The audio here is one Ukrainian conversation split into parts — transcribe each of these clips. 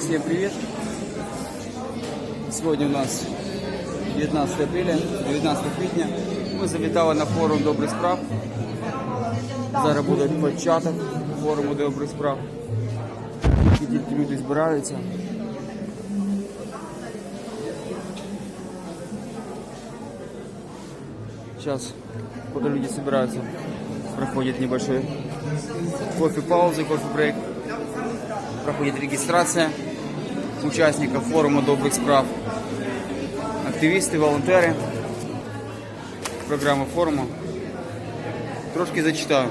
Всем привет! Сегодня у нас 19 апреля, 19 квітня. Ми завітали на форум добрих справ. Зараз буде початок форуму добрих справ. І тільки люди збираються. Сейчас, пока люди собираются, проходит небольшой кофе-паузы, кофе-брейк. Проходит регистрация Участников форума добрых справ. Активісти, волонтери. Програма форуму. Трошки зачитаю.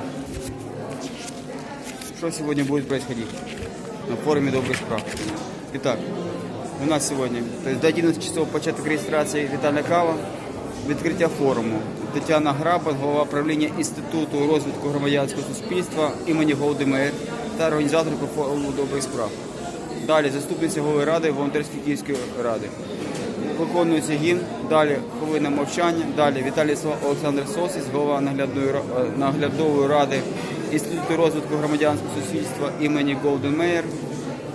Что сегодня будет происходить на форуме добрых справ. Итак, у нас есть до 11 часов початок реєстрації Віталя Кава, відкриття форуму. Тетяна Граба, голова правління Інституту розвитку громадянського суспільства імені Голди та організаторка форуму добрих справ. Далі заступниця голови ради волонтерської Київської ради. Виконується гімн, далі хвилина мовчання, далі Віталій Олександр Сосіс, голова наглядної, е, наглядової ради Інституту розвитку громадянського суспільства імені Голден Мейер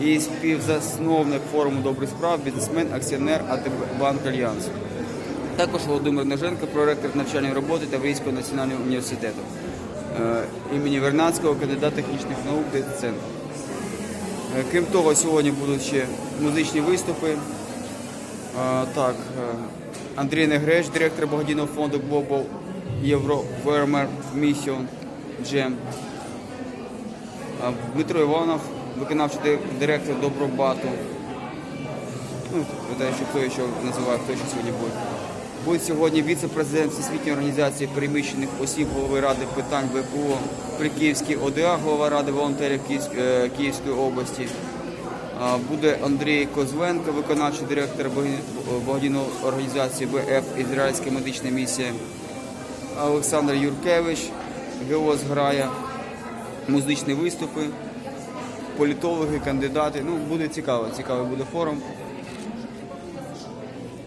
і співзасновник форуму добрих справ, бізнесмен, акціонер АТБ Банк Альянс. Також Володимир Ноженко, проректор навчальної роботи Таврійського національного університету е, імені Вернадського, кандидат технічних наук Децентр. Е, Крім того, сьогодні будуть ще музичні виступи. Е, Так, е, Андрій Негреч, директор благодійного фонду Global Euro Farmer Mission Jam. Дмитро Іванов, виконавчий директор Добробату. Ну, питаю, що хто ще називає, хто ще сьогодні буде. Буде сьогодні віце-президент Всесвітньої організації переміщених осіб голови ради питань ВПО при Київській ОДА, голова ради волонтерів е, Київської області. Буде Андрій Козленко, виконавчий директор благо- благодійної організації БФ Ізраїльська медична місія. Олександр Юркевич, ГО зграя, музичні виступи, політологи, кандидати. Ну, буде цікаво, цікавий буде форум.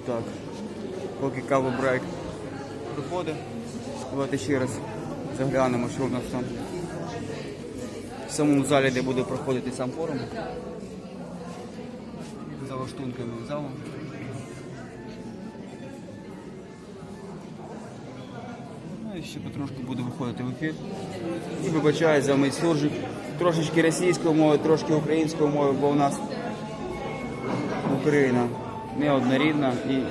Так, поки кава брейк проходить. Давайте ще раз заглянемо, що в нас там в самому залі, де буде проходити сам форум. За лаштунками залу. Ну і ще потрошки буду виходити в ефір. І вибачаю за мій суржик. Трошечки російською мовою, трошки українською мовою, бо у нас Украина неоднорідна и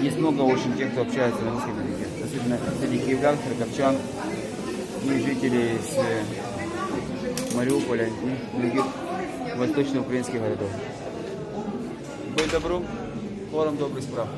есть много очень тех, кто общается на русском языке. Особенно среди киевлян, харьковчан и жителей из э, Мариуполя и других восточноукраинских городов. Будь добру, форум добрых справ.